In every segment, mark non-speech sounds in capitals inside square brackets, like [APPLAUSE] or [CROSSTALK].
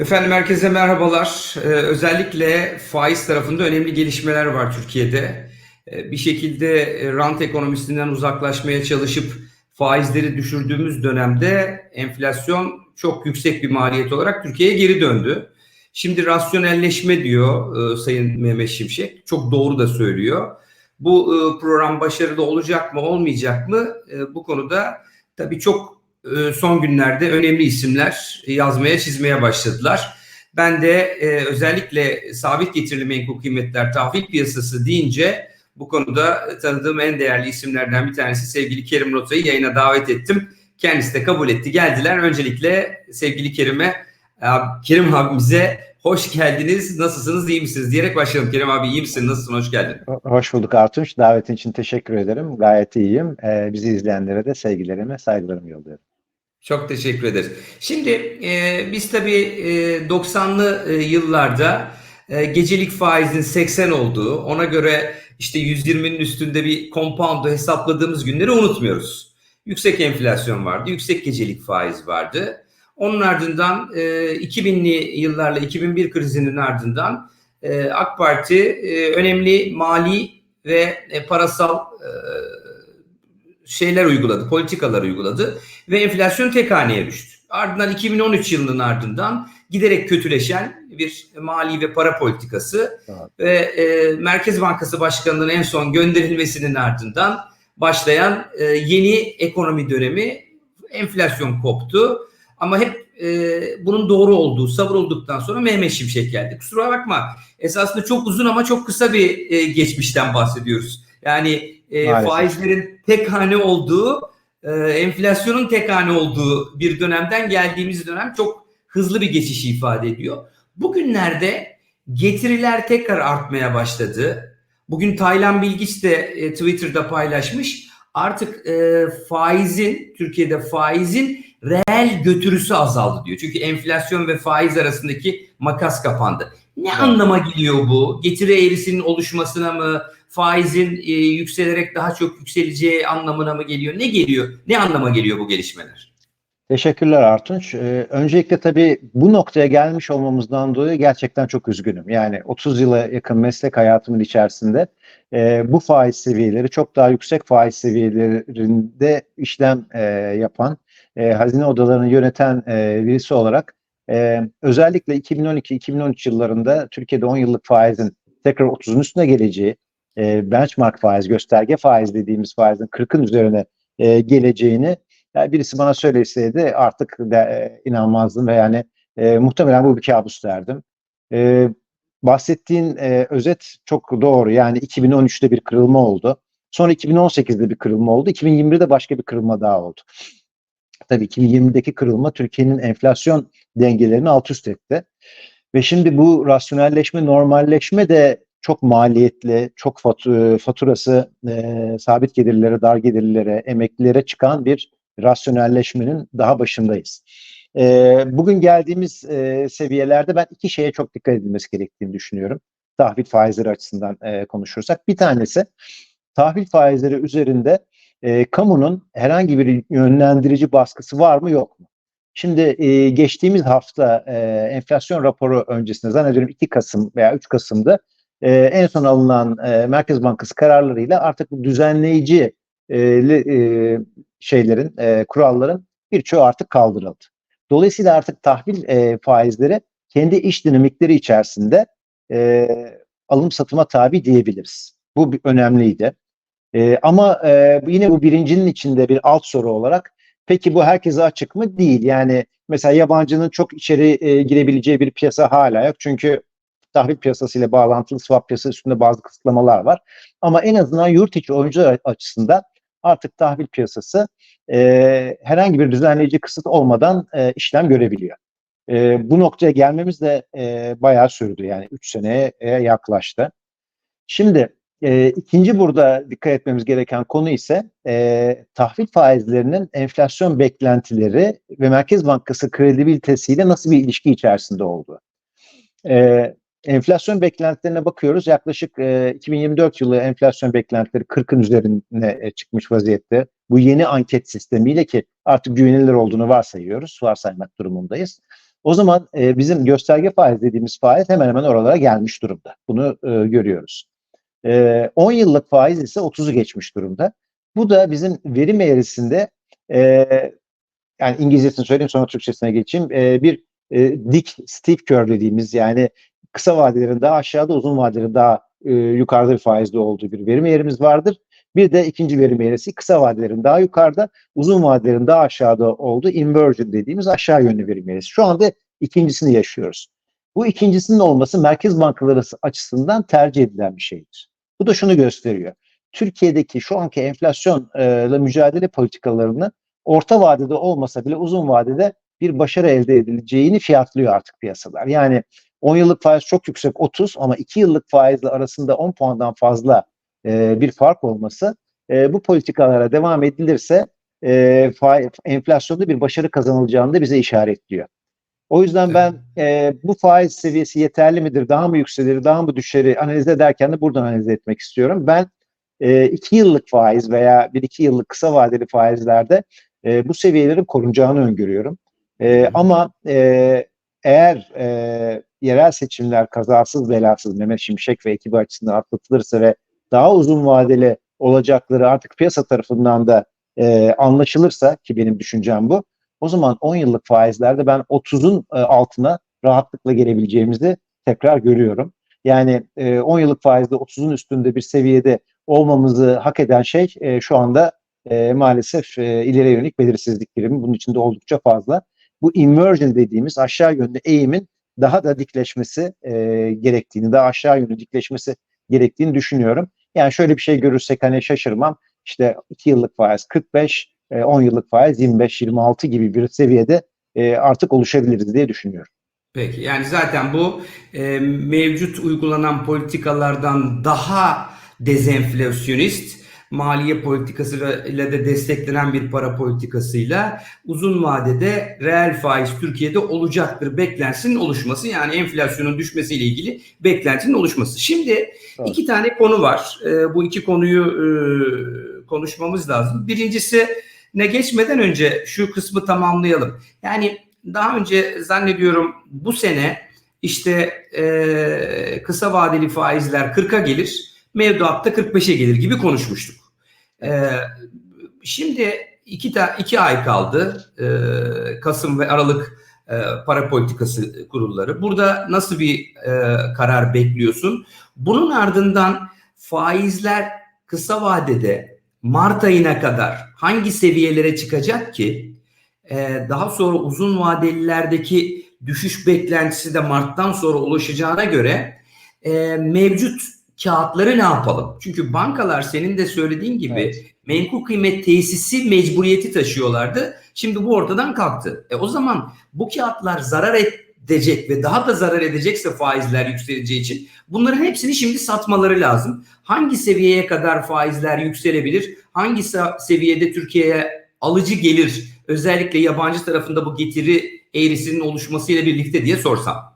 Efendim herkese merhabalar. Ee, özellikle faiz tarafında önemli gelişmeler var Türkiye'de. Ee, bir şekilde e, rant ekonomisinden uzaklaşmaya çalışıp faizleri düşürdüğümüz dönemde enflasyon çok yüksek bir maliyet olarak Türkiye'ye geri döndü. Şimdi rasyonelleşme diyor e, Sayın Mehmet Şimşek. Çok doğru da söylüyor. Bu e, program başarılı olacak mı olmayacak mı? E, bu konuda tabii çok son günlerde önemli isimler yazmaya çizmeye başladılar. Ben de e, özellikle sabit getirili menkul kıymetler tahvil piyasası deyince bu konuda tanıdığım en değerli isimlerden bir tanesi sevgili Kerim Rota'yı yayına davet ettim. Kendisi de kabul etti. Geldiler. Öncelikle sevgili Kerim'e, Kerim abimize hoş geldiniz. Nasılsınız, iyi misiniz diyerek başlayalım. Kerim abi iyi misin, nasılsın, hoş geldin. Hoş bulduk Artunç. Davetin için teşekkür ederim. Gayet iyiyim. Ee, bizi izleyenlere de sevgilerimi, saygılarımı yolluyorum. Çok teşekkür ederiz. Şimdi e, biz tabii e, 90'lı e, yıllarda e, gecelik faizin 80 olduğu, ona göre işte 120'nin üstünde bir compound'u hesapladığımız günleri unutmuyoruz. Yüksek enflasyon vardı, yüksek gecelik faiz vardı. Onun ardından e, 2000'li yıllarla 2001 krizinin ardından e, AK Parti e, önemli mali ve e, parasal e, şeyler uyguladı, politikalar uyguladı ve enflasyon tek haneye düştü. Ardından 2013 yılının ardından giderek kötüleşen bir mali ve para politikası evet. ve e, Merkez Bankası Başkanı'nın en son gönderilmesinin ardından başlayan e, yeni ekonomi dönemi enflasyon koptu. Ama hep e, bunun doğru olduğu, sabır olduktan sonra Mehmet Şimşek geldi. Kusura bakma esasında çok uzun ama çok kısa bir e, geçmişten bahsediyoruz. Yani e, faizlerin tek hane olduğu, e, enflasyonun tek hane olduğu bir dönemden geldiğimiz dönem çok hızlı bir geçişi ifade ediyor. Bugünlerde getiriler tekrar artmaya başladı. Bugün Taylan Bilgiç de e, Twitter'da paylaşmış. Artık e, faizin, Türkiye'de faizin reel götürüsü azaldı diyor. Çünkü enflasyon ve faiz arasındaki makas kapandı. Ne evet. anlama geliyor bu? Getiri eğrisinin oluşmasına mı? Faizin e, yükselerek daha çok yükseleceği anlamına mı geliyor? Ne geliyor? Ne anlama geliyor bu gelişmeler? Teşekkürler Artunç. Ee, öncelikle tabii bu noktaya gelmiş olmamızdan dolayı gerçekten çok üzgünüm. Yani 30 yıla yakın meslek hayatımın içerisinde e, bu faiz seviyeleri çok daha yüksek faiz seviyelerinde işlem e, yapan, e, hazine odalarını yöneten e, birisi olarak e, özellikle 2012-2013 yıllarında Türkiye'de 10 yıllık faizin tekrar 30'un üstüne geleceği, e, benchmark faiz, gösterge faiz dediğimiz faizin 40'ın üzerine e, geleceğini yani birisi bana söyleseydi artık de, e, inanmazdım ve yani e, muhtemelen bu bir kabus derdim. E, bahsettiğin e, özet çok doğru. Yani 2013'te bir kırılma oldu. Sonra 2018'de bir kırılma oldu. 2021'de başka bir kırılma daha oldu. Tabii 2020'deki kırılma Türkiye'nin enflasyon dengelerini alt üst etti. Ve şimdi bu rasyonelleşme, normalleşme de çok maliyetli, çok faturası e, sabit gelirlere, dar gelirlere, emeklilere çıkan bir rasyonelleşmenin daha başındayız. E, bugün geldiğimiz e, seviyelerde ben iki şeye çok dikkat edilmesi gerektiğini düşünüyorum. Tahvil faizleri açısından e, konuşursak. Bir tanesi tahvil faizleri üzerinde e, kamunun herhangi bir yönlendirici baskısı var mı yok mu? Şimdi e, geçtiğimiz hafta e, enflasyon raporu öncesinde zannediyorum 2 Kasım veya 3 Kasım'da e, en son alınan e, Merkez Bankası kararlarıyla artık düzenleyici e, e, şeylerin, e, kuralların birçoğu artık kaldırıldı. Dolayısıyla artık tahvil e, faizleri kendi iş dinamikleri içerisinde e, alım satıma tabi diyebiliriz. Bu bir önemliydi. E, ama e, yine bu birincinin içinde bir alt soru olarak peki bu herkese açık mı? Değil. Yani mesela yabancının çok içeri e, girebileceği bir piyasa hala yok. Çünkü tahvil piyasası ile bağlantılı swap piyasası üstünde bazı kısıtlamalar var. Ama en azından yurt içi oyuncular açısından artık tahvil piyasası e, herhangi bir düzenleyici kısıt olmadan e, işlem görebiliyor. E, bu noktaya gelmemiz de e, bayağı sürdü. Yani 3 seneye yaklaştı. Şimdi e, ikinci burada dikkat etmemiz gereken konu ise e, tahvil faizlerinin enflasyon beklentileri ve Merkez Bankası kredibilitesiyle nasıl bir ilişki içerisinde olduğu. E, enflasyon beklentilerine bakıyoruz. Yaklaşık e, 2024 yılı enflasyon beklentileri 40'ın üzerine e, çıkmış vaziyette. Bu yeni anket sistemiyle ki artık güvenilir olduğunu varsayıyoruz, varsaymak durumundayız. O zaman e, bizim gösterge faiz dediğimiz faiz hemen hemen oralara gelmiş durumda. Bunu e, görüyoruz. E, 10 yıllık faiz ise 30'u geçmiş durumda. Bu da bizim verim eğrisinde e, yani İngilizcesini söyleyeyim sonra Türkçesine geçeyim. E, bir e, dik steep curve dediğimiz yani kısa vadelerin daha aşağıda uzun vadelerin daha e, yukarıda bir faizde olduğu bir verim eğrimiz vardır. Bir de ikinci verim eğrisi kısa vadelerin daha yukarıda, uzun vadelerin daha aşağıda olduğu inversion dediğimiz aşağı yönlü verim eğrisi. Şu anda ikincisini yaşıyoruz. Bu ikincisinin olması merkez bankaları açısından tercih edilen bir şeydir. Bu da şunu gösteriyor. Türkiye'deki şu anki enflasyonla mücadele politikalarını orta vadede olmasa bile uzun vadede bir başarı elde edileceğini fiyatlıyor artık piyasalar. Yani 10 yıllık faiz çok yüksek 30 ama 2 yıllık faizle arasında 10 puandan fazla e, bir fark olması e, bu politikalara devam edilirse e, faiz, enflasyonda bir başarı kazanılacağını da bize işaretliyor. O yüzden ben e, bu faiz seviyesi yeterli midir, daha mı yükselir, daha mı düşeri analiz ederken de buradan analiz etmek istiyorum. Ben 2 e, yıllık faiz veya 1-2 yıllık kısa vadeli faizlerde e, bu seviyelerin korunacağını öngörüyorum. E, ama e, eğer e, yerel seçimler kazasız belasız Mehmet Şimşek ve ekibi açısından atlatılırsa ve daha uzun vadeli olacakları artık piyasa tarafından da e, anlaşılırsa ki benim düşüncem bu. O zaman 10 yıllık faizlerde ben 30'un e, altına rahatlıkla gelebileceğimizi tekrar görüyorum. Yani e, 10 yıllık faizde 30'un üstünde bir seviyede olmamızı hak eden şey e, şu anda e, maalesef e, ileriye yönelik belirsizlik birimi. Bunun içinde oldukça fazla. Bu inversion dediğimiz aşağı yönlü eğimin daha da dikleşmesi e, gerektiğini, daha aşağı yönlü dikleşmesi gerektiğini düşünüyorum. Yani şöyle bir şey görürsek hani şaşırmam. İşte 2 yıllık faiz 45, 10 yıllık faiz 25-26 gibi bir seviyede e, artık oluşabiliriz diye düşünüyorum. Peki yani zaten bu e, mevcut uygulanan politikalardan daha dezenflasyonist maliye politikasıyla da desteklenen bir para politikasıyla uzun vadede reel faiz Türkiye'de olacaktır beklentisinin oluşması yani enflasyonun düşmesiyle ilgili beklentinin oluşması. Şimdi evet. iki tane konu var. E, bu iki konuyu e, konuşmamız lazım. Birincisi ne geçmeden önce şu kısmı tamamlayalım. Yani daha önce zannediyorum bu sene işte e, kısa vadeli faizler 40'a gelir, mevduatta 45'e gelir gibi konuşmuştuk. E, şimdi iki, ta, iki ay kaldı e, Kasım ve Aralık e, para politikası kurulları. Burada nasıl bir e, karar bekliyorsun? Bunun ardından faizler kısa vadede Mart ayına kadar hangi seviyelere çıkacak ki ee, daha sonra uzun vadelilerdeki düşüş beklentisi de Mart'tan sonra ulaşacağına göre e, mevcut kağıtları ne yapalım? Çünkü bankalar senin de söylediğin gibi evet. menkul kıymet tesisi mecburiyeti taşıyorlardı. Şimdi bu ortadan kalktı. E, o zaman bu kağıtlar zarar edecek ve daha da zarar edecekse faizler yükseleceği için bunların hepsini şimdi satmaları lazım. Hangi seviyeye kadar faizler yükselebilir? Hangi seviyede Türkiye'ye alıcı gelir özellikle yabancı tarafında bu getiri eğrisinin oluşmasıyla birlikte diye sorsam.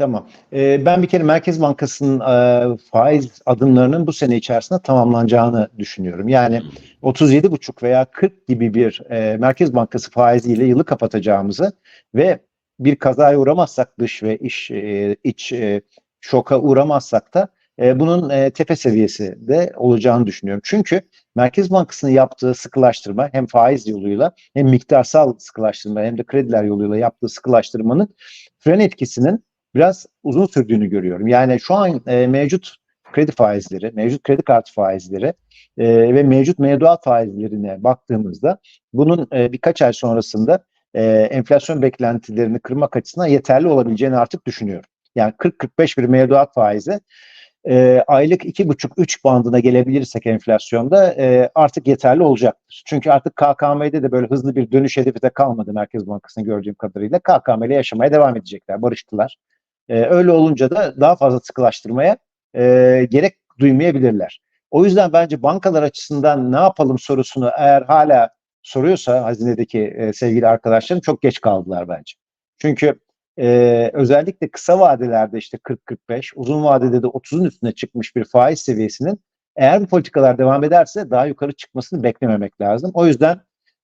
Tamam. Ee, ben bir kere Merkez Bankası'nın e, faiz adımlarının bu sene içerisinde tamamlanacağını düşünüyorum. Yani 37,5 veya 40 gibi bir e, Merkez Bankası faiziyle yılı kapatacağımızı ve bir kazaya uğramazsak dış ve iş e, iç e, şoka uğramazsak da e, bunun e, tepe seviyesi de olacağını düşünüyorum. Çünkü Merkez Bankası'nın yaptığı sıkılaştırma hem faiz yoluyla hem miktarsal sıkılaştırma hem de krediler yoluyla yaptığı sıkılaştırmanın fren etkisinin biraz uzun sürdüğünü görüyorum. Yani şu an e, mevcut kredi faizleri, mevcut kredi kartı faizleri e, ve mevcut mevduat faizlerine baktığımızda bunun e, birkaç ay sonrasında e, enflasyon beklentilerini kırmak açısından yeterli olabileceğini artık düşünüyorum. Yani 40-45 bir mevduat faizi e, aylık 2,5-3 bandına gelebilirsek enflasyonda e, artık yeterli olacaktır. Çünkü artık KKM'de de böyle hızlı bir dönüş hedefi de kalmadı Merkez Bankası'nın gördüğüm kadarıyla. KKM ile yaşamaya devam edecekler, barıştılar. E, öyle olunca da daha fazla sıkılaştırmaya e, gerek duymayabilirler. O yüzden bence bankalar açısından ne yapalım sorusunu eğer hala soruyorsa hazinedeki e, sevgili arkadaşlarım çok geç kaldılar bence. Çünkü e, özellikle kısa vadelerde işte 40-45, uzun vadede de 30'un üstüne çıkmış bir faiz seviyesinin eğer bu politikalar devam ederse daha yukarı çıkmasını beklememek lazım. O yüzden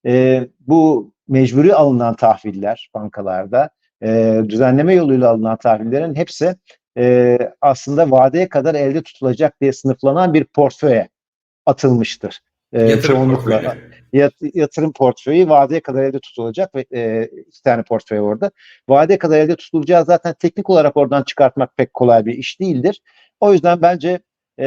e, bu mecburi alınan tahviller bankalarda e, düzenleme yoluyla alınan tahvillerin hepsi e, aslında vadeye kadar elde tutulacak diye sınıflanan bir portföye atılmıştır. E, Yatırım çoğunlukla portföyü. yat- yatırım portföyü vadeye kadar elde tutulacak ve e, iki tane portföy orada. Vadeye kadar elde tutulacağı zaten teknik olarak oradan çıkartmak pek kolay bir iş değildir. O yüzden bence e,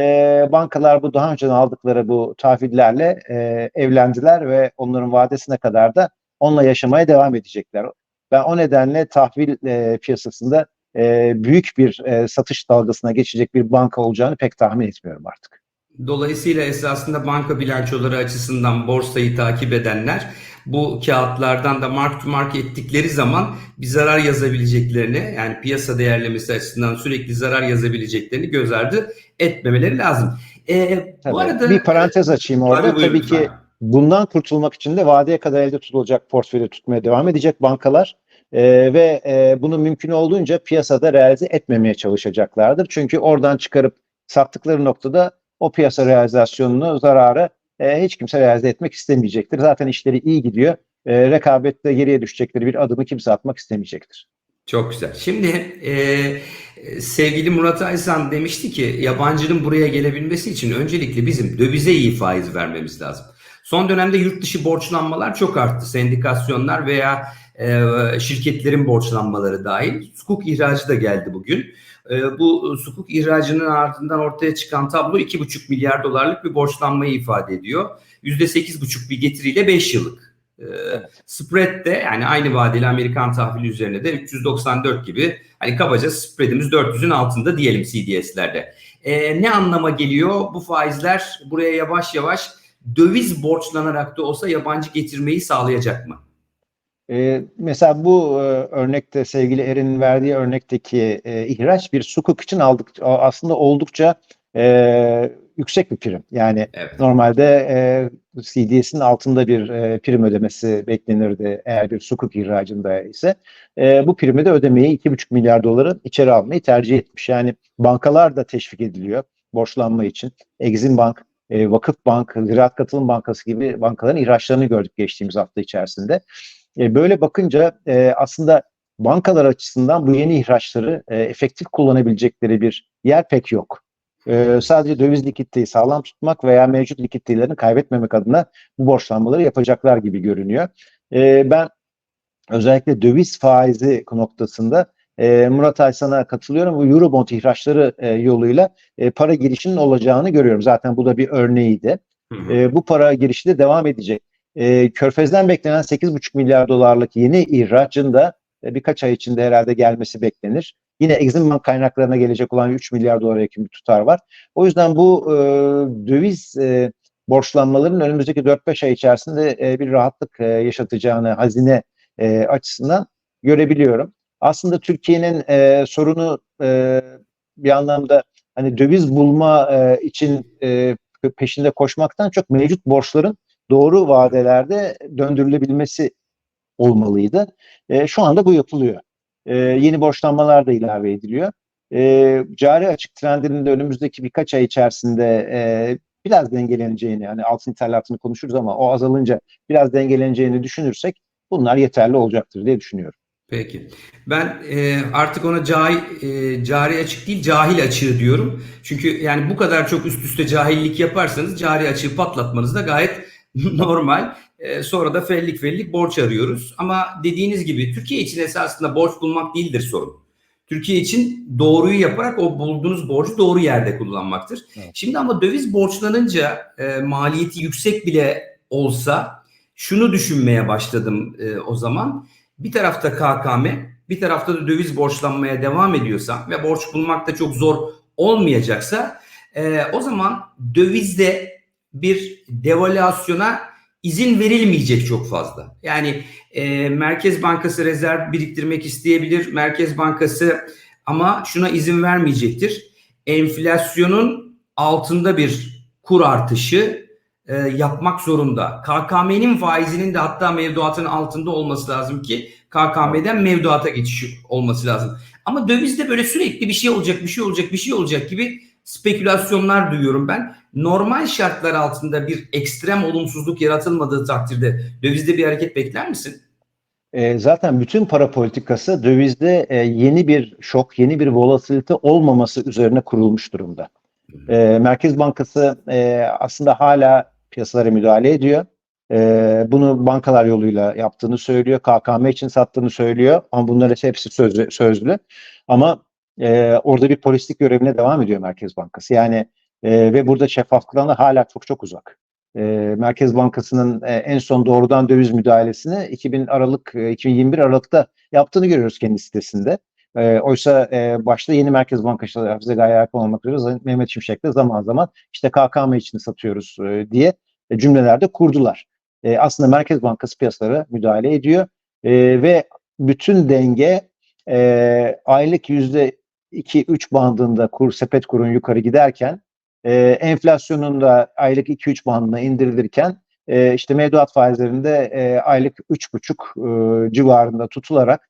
bankalar bu daha önce aldıkları bu tahvillerle e, evlendiler ve onların vadesine kadar da onunla yaşamaya devam edecekler. Ben o nedenle tahvil e, piyasasında e, büyük bir e, satış dalgasına geçecek bir banka olacağını pek tahmin etmiyorum artık. Dolayısıyla esasında banka bilançoları açısından borsayı takip edenler bu kağıtlardan da mark to market ettikleri zaman bir zarar yazabileceklerini yani piyasa değerlemesi açısından sürekli zarar yazabileceklerini göz ardı etmemeleri lazım. Ee, Tabii. bu arada bir parantez açayım orada. Tabii, Tabii ki lütfen. Bundan kurtulmak için de vadeye kadar elde tutulacak portföyü tutmaya devam edecek bankalar Ee, ve e, bunu mümkün olduğunca piyasada realize etmemeye çalışacaklardır. Çünkü oradan çıkarıp sattıkları noktada o piyasa realizasyonunu, zararı e, hiç kimse realize etmek istemeyecektir. Zaten işleri iyi gidiyor. E, rekabette geriye düşecekleri bir adımı kimse atmak istemeyecektir. Çok güzel. Şimdi e, sevgili Murat Aysan demişti ki yabancının buraya gelebilmesi için öncelikle bizim dövize iyi faiz vermemiz lazım. Son dönemde yurt dışı borçlanmalar çok arttı. Sendikasyonlar veya e, şirketlerin borçlanmaları dahil. Sukuk ihracı da geldi bugün. E, bu sukuk ihracının ardından ortaya çıkan tablo 2,5 milyar dolarlık bir borçlanmayı ifade ediyor. %8,5 bir getiriyle 5 yıllık. E, Spread de yani aynı vadeli Amerikan tahvili üzerine de 394 gibi hani kabaca spreadimiz 400'ün altında diyelim CDS'lerde. E, ne anlama geliyor? Bu faizler buraya yavaş yavaş döviz borçlanarak da olsa yabancı getirmeyi sağlayacak mı? Ee, mesela bu e, örnekte sevgili Eren'in verdiği örnekteki e, ihraç bir sukuk için aldık aslında oldukça e, yüksek bir prim. Yani Evet. normalde e, CDS'in altında bir e, prim ödemesi beklenirdi eğer bir sukuk ihracında ise. E, bu primi de ödemeyi 2,5 milyar doları içeri almayı tercih etmiş. Yani bankalar da teşvik ediliyor borçlanma için. Exim Bank, e, Vakıf Bank, Ziraat Katılım Bankası gibi bankaların ihraçlarını gördük geçtiğimiz hafta içerisinde. E, böyle bakınca e, aslında bankalar açısından bu yeni ihraçları e, efektif kullanabilecekleri bir yer pek yok. E, sadece döviz likiditeyi sağlam tutmak veya mevcut likiditelerini kaybetmemek adına bu borçlanmaları yapacaklar gibi görünüyor. E, ben özellikle döviz faizi noktasında e, Murat Aysan'a katılıyorum. Bu Eurobond ihraçları e, yoluyla e, para girişinin olacağını görüyorum. Zaten bu da bir örneğiydi. E, bu para girişi de devam edecek. E, Körfez'den beklenen 8,5 milyar dolarlık yeni ihracın da e, birkaç ay içinde herhalde gelmesi beklenir. Yine Exim Bank kaynaklarına gelecek olan 3 milyar dolara yakın bir tutar var. O yüzden bu e, döviz e, borçlanmaların önümüzdeki 4-5 ay içerisinde e, bir rahatlık e, yaşatacağını hazine e, açısından görebiliyorum. Aslında Türkiye'nin e, sorunu e, bir anlamda hani döviz bulma e, için e, peşinde koşmaktan çok mevcut borçların doğru vadelerde döndürülebilmesi olmalıydı. E, şu anda bu yapılıyor. E, yeni borçlanmalar da ilave ediliyor. E, cari açık trendinin de önümüzdeki birkaç ay içerisinde e, biraz dengeleneceğini, yani altın ithalatını konuşuruz ama o azalınca biraz dengeleneceğini düşünürsek bunlar yeterli olacaktır diye düşünüyorum. Peki. Ben e, artık ona cahil, e, cari açık değil cahil açığı diyorum. Çünkü yani bu kadar çok üst üste cahillik yaparsanız cari açığı patlatmanız da gayet [LAUGHS] normal. E, sonra da fellik fellik borç arıyoruz. Ama dediğiniz gibi Türkiye için esasında borç bulmak değildir sorun. Türkiye için doğruyu yaparak o bulduğunuz borcu doğru yerde kullanmaktır. Evet. Şimdi ama döviz borçlanınca e, maliyeti yüksek bile olsa şunu düşünmeye başladım e, o zaman. Bir tarafta KKM, bir tarafta da döviz borçlanmaya devam ediyorsa ve borç bulmak da çok zor olmayacaksa e, o zaman dövizde bir devalüasyona izin verilmeyecek çok fazla. Yani e, Merkez Bankası rezerv biriktirmek isteyebilir. Merkez Bankası ama şuna izin vermeyecektir. Enflasyonun altında bir kur artışı e, yapmak zorunda. KKM'nin faizinin de hatta mevduatın altında olması lazım ki KKM'den mevduata geçiş olması lazım. Ama dövizde böyle sürekli bir şey olacak, bir şey olacak, bir şey olacak gibi spekülasyonlar duyuyorum ben. Normal şartlar altında bir ekstrem olumsuzluk yaratılmadığı takdirde dövizde bir hareket bekler misin? e, zaten bütün para politikası dövizde e, yeni bir şok, yeni bir volatilite olmaması üzerine kurulmuş durumda. E, Merkez Bankası e, aslında hala piyasalara müdahale ediyor. E, bunu bankalar yoluyla yaptığını söylüyor. KKM için sattığını söylüyor. Ama bunların hepsi sözlü. sözlü. Ama e, orada bir polislik görevine devam ediyor Merkez Bankası. Yani e, ve burada şeffaflıktan da hala çok çok uzak. E, Merkez Bankası'nın e, en son doğrudan döviz müdahalesini 2000 Aralık e, 2021 Aralık'ta yaptığını görüyoruz kendi sitesinde. E, oysa e, başta yeni Merkez Bankası Hafize Gaye Erkan olmak üzere Mehmet Şimşek de zaman zaman işte KKM için satıyoruz e, diye cümlelerde kurdular. E, aslında Merkez Bankası piyasalara müdahale ediyor e, ve bütün denge e, aylık yüzde 2-3 bandında kur sepet kurun yukarı giderken e, enflasyonun da aylık 2-3 bandına indirilirken e, işte mevduat faizlerinde e, aylık 3,5 e, civarında tutularak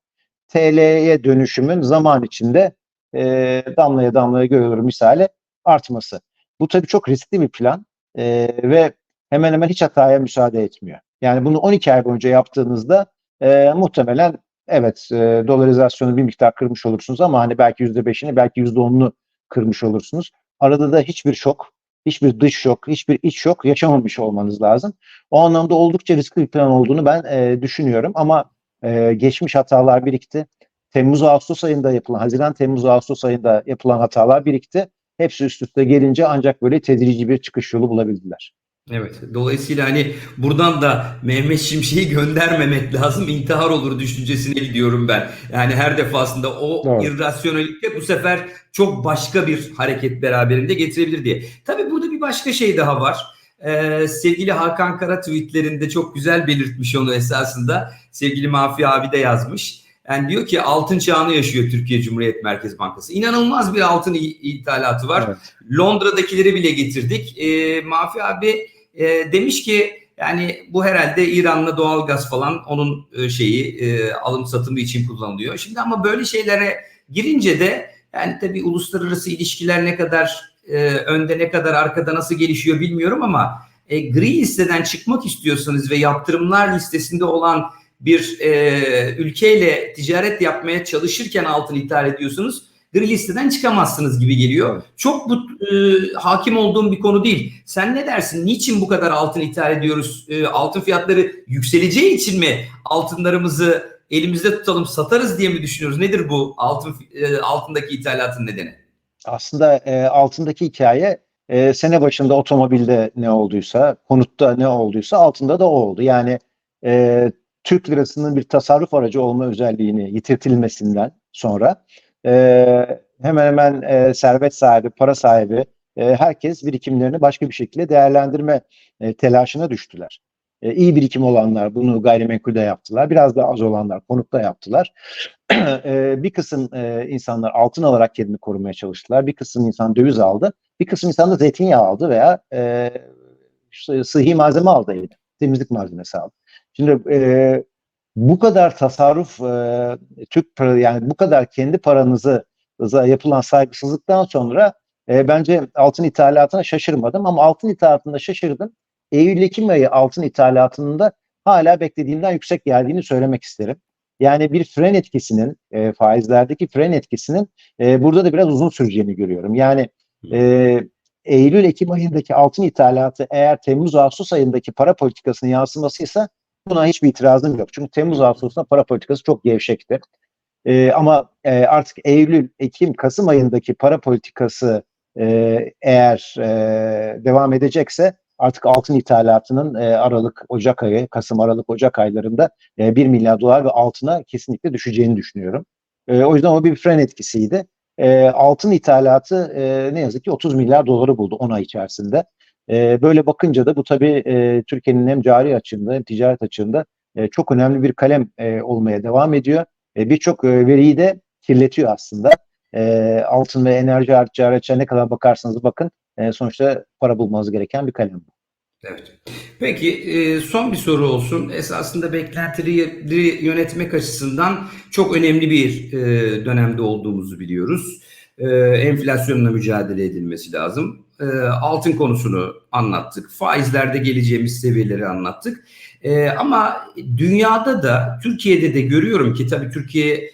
TL'ye dönüşümün zaman içinde e, damlaya damlaya göl misali artması. Bu tabii çok riskli bir plan e, ve hemen hemen hiç hataya müsaade etmiyor. Yani bunu 12 ay boyunca yaptığınızda e, muhtemelen evet e, dolarizasyonu bir miktar kırmış olursunuz ama hani belki %5'ini belki %10'unu kırmış olursunuz. Arada da hiçbir şok, hiçbir dış şok, hiçbir iç şok yaşamamış olmanız lazım. O anlamda oldukça riskli bir plan olduğunu ben e, düşünüyorum ama e, geçmiş hatalar birikti. Temmuz-Ağustos ayında yapılan, Haziran-Temmuz-Ağustos ayında yapılan hatalar birikti. Hepsi üst üste gelince ancak böyle tedrici bir çıkış yolu bulabildiler. Evet. Dolayısıyla hani buradan da Mehmet Şimşek'i göndermemek [LAUGHS] lazım. İntihar olur düşüncesine gidiyorum ben. Yani her defasında o Doğru. irrasyonelite bu sefer çok başka bir hareket beraberinde getirebilir diye. Tabii burada bir başka şey daha var. Ee, sevgili Hakan Kara tweetlerinde çok güzel belirtmiş onu esasında. Sevgili Mafi abi de yazmış. Yani diyor ki altın çağını yaşıyor Türkiye Cumhuriyet Merkez Bankası. İnanılmaz bir altın ithalatı var. Evet. Londra'dakileri bile getirdik. E, Mafi abi e, demiş ki yani bu herhalde İran'la doğalgaz falan onun e, şeyi e, alım satımı için kullanılıyor. Şimdi ama böyle şeylere girince de yani tabii uluslararası ilişkiler ne kadar e, önde ne kadar arkada nasıl gelişiyor bilmiyorum ama e, gri listeden çıkmak istiyorsanız ve yaptırımlar listesinde olan bir e, ülkeyle ticaret yapmaya çalışırken altın ithal ediyorsunuz gri listeden çıkamazsınız gibi geliyor. Çok bu e, hakim olduğum bir konu değil. Sen ne dersin? Niçin bu kadar altın ithal ediyoruz? E, altın fiyatları yükseleceği için mi altınlarımızı elimizde tutalım satarız diye mi düşünüyoruz? Nedir bu altın e, altındaki ithalatın nedeni? Aslında e, altındaki hikaye e, sene başında otomobilde ne olduysa, konutta ne olduysa altında da o oldu. Yani e, Türk lirasının bir tasarruf aracı olma özelliğini yitirtilmesinden sonra e, hemen hemen e, servet sahibi, para sahibi e, herkes birikimlerini başka bir şekilde değerlendirme e, telaşına düştüler. E, iyi birikim olanlar bunu gayrimenkulde yaptılar. Biraz daha az olanlar konutta yaptılar. [CLEARS THROAT] e, bir kısım e, insanlar altın alarak kendini korumaya çalıştılar. Bir kısım insan döviz aldı. Bir kısım insan da zeytinyağı aldı veya e, sı- sıhhi malzeme aldı evine. Temizlik malzemesi aldı. Şimdi e, bu kadar tasarruf Türk para yani bu kadar kendi paranızı yapılan saygısızlıktan sonra bence altın ithalatına şaşırmadım ama altın ithalatında şaşırdım. Eylül-Ekim ayı altın ithalatının da hala beklediğimden yüksek geldiğini söylemek isterim. Yani bir fren etkisinin, e, faizlerdeki fren etkisinin e, burada da biraz uzun süreceğini görüyorum. Yani e, Eylül-Ekim ayındaki altın ithalatı eğer Temmuz-Ağustos ayındaki para politikasının yansımasıysa buna hiçbir itirazım yok. Çünkü Temmuz-Ağustos'ta para politikası çok gevşekti. E, ama e, artık Eylül, Ekim, Kasım ayındaki para politikası e, eğer e, devam edecekse artık altın ithalatının e, Aralık, Ocak ayı, Kasım, Aralık, Ocak aylarında e, 1 milyar dolar ve altına kesinlikle düşeceğini düşünüyorum. E, o yüzden o bir fren etkisiydi. E, altın ithalatı e, ne yazık ki 30 milyar doları buldu 10 ay içerisinde. E, böyle bakınca da bu tabii e, Türkiye'nin hem cari açığında hem ticaret açığında e, çok önemli bir kalem e, olmaya devam ediyor. E, Birçok e, veriyi de kirletiyor aslında. E, altın ve enerji açığa ne kadar bakarsanız bakın e, sonuçta para bulmanız gereken bir kalem. Evet. Peki e, son bir soru olsun. Esasında beklentileri yönetmek açısından çok önemli bir e, dönemde olduğumuzu biliyoruz. Enflasyonla mücadele edilmesi lazım. Altın konusunu anlattık. Faizlerde geleceğimiz seviyeleri anlattık. Ama dünyada da Türkiye'de de görüyorum ki tabii Türkiye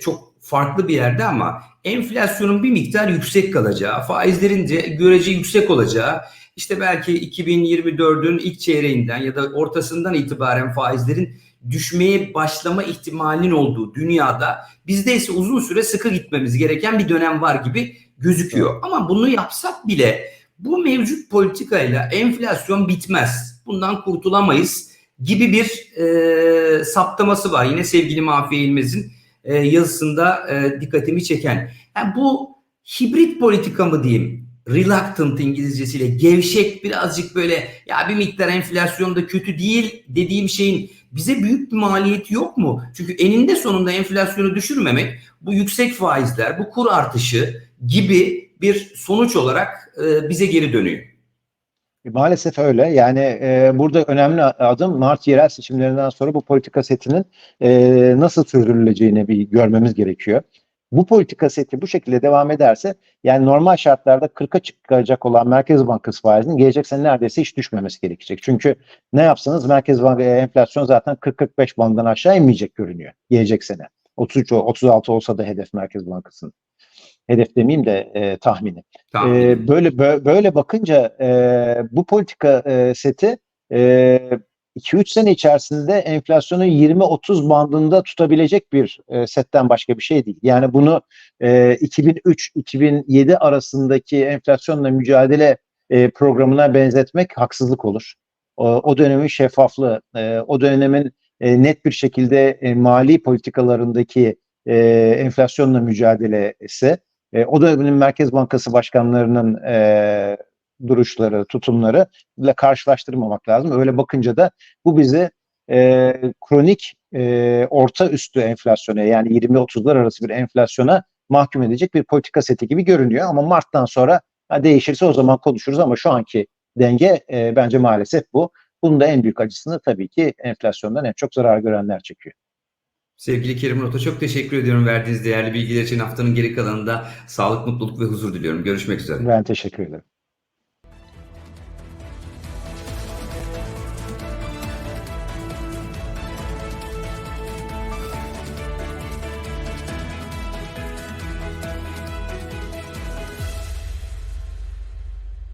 çok farklı bir yerde ama enflasyonun bir miktar yüksek kalacağı, faizlerin de görece yüksek olacağı, işte belki 2024'ün ilk çeyreğinden ya da ortasından itibaren faizlerin düşmeye başlama ihtimalinin olduğu dünyada bizde ise uzun süre sıkı gitmemiz gereken bir dönem var gibi gözüküyor. Ama bunu yapsak bile bu mevcut politikayla enflasyon bitmez. Bundan kurtulamayız gibi bir e, saptaması var. Yine sevgili Mahfiye İlmez'in e, yazısında e, dikkatimi çeken. Yani bu hibrit politika mı diyeyim? Reluctant İngilizcesiyle gevşek birazcık böyle ya bir miktar enflasyon da kötü değil dediğim şeyin bize büyük bir maliyeti yok mu? Çünkü eninde sonunda enflasyonu düşürmemek bu yüksek faizler, bu kur artışı gibi bir sonuç olarak e, bize geri dönüyor. Maalesef öyle. Yani e, burada önemli adım Mart yerel seçimlerinden sonra bu politika setinin e, nasıl sürdürüleceğini bir görmemiz gerekiyor. Bu politika seti bu şekilde devam ederse yani normal şartlarda 40'a çıkacak olan Merkez Bankası faizinin gelecek sene neredeyse hiç düşmemesi gerekecek. Çünkü ne yapsanız Merkez Bankası enflasyon zaten 40-45 bandından aşağı inmeyecek görünüyor gelecek sene. 33 36 olsa da hedef Merkez Bankası'nın. Hedef demeyeyim de e, tahmini. Tamam. Ee, böyle bö- böyle bakınca e, bu politika e, seti e, 2-3 sene içerisinde enflasyonu 20-30 bandında tutabilecek bir e, setten başka bir şey değil. Yani bunu e, 2003-2007 arasındaki enflasyonla mücadele e, programına benzetmek haksızlık olur. O, o dönemin şeffaflığı, e, o dönemin e, net bir şekilde e, mali politikalarındaki e, enflasyonla mücadelesi e, o dönemin Merkez Bankası başkanlarının e, duruşları, tutumları ile karşılaştırmamak lazım. Öyle bakınca da bu bizi e, kronik e, orta üstü enflasyona yani 20-30'lar arası bir enflasyona mahkum edecek bir politika seti gibi görünüyor. Ama Mart'tan sonra ha, değişirse o zaman konuşuruz ama şu anki denge e, bence maalesef bu. Bunun da en büyük acısını tabii ki enflasyondan en çok zarar görenler çekiyor. Sevgili Kerim Rota çok teşekkür ediyorum verdiğiniz değerli bilgiler için haftanın geri kalanında sağlık, mutluluk ve huzur diliyorum. Görüşmek üzere. Ben teşekkür ederim.